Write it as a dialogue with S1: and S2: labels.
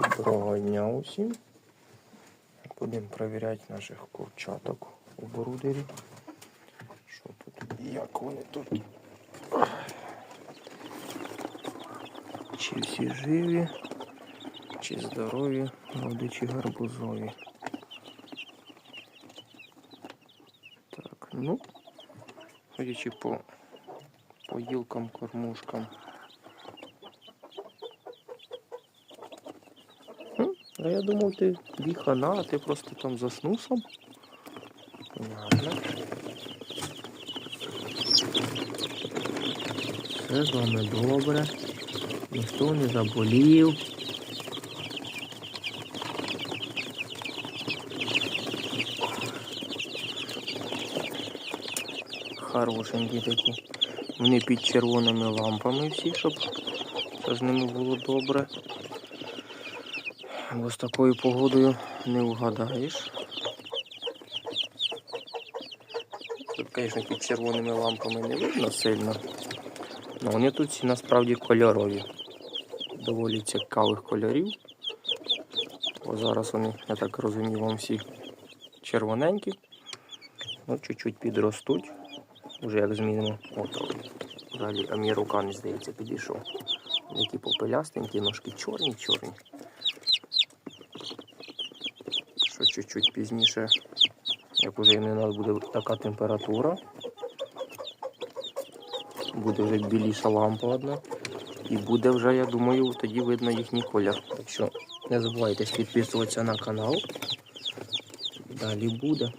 S1: Доброго дня усім. Будемо перевіряти наших курчаток у брудері. Що тут? Як вони тут? Чи всі живі, чи здорові, родичі гарбузові. Так, ну, ходячи по поїлкам, кормушкам. А я думав, ти віхана, а ти просто там заснув сам. Понятно. Все з вами добре. Ніхто не заболів. Хорошенькі такі. Вони під червоними лампами всі, щоб з ними було добре. Бо з такою погодою не вгадаєш. Тут, звісно, під червоними лампами не видно сильно. Але вони тут всі насправді кольорові. Доволі цікавих кольорів. Бо зараз вони, я так розумію, вам всі червоненькі. Ну, чуть-чуть підростуть. Уже як змінимо. От, взагалі, а мій рука не здається, підійшов. Які попелястенькі, ножки чорні, Що чуть-чуть пізніше, як уже не нас буде така температура, буде вже біліша лампа одна. І буде вже, я думаю, тоді видно їхній колір. Так що не забувайте підписуватися на канал. Далі буде.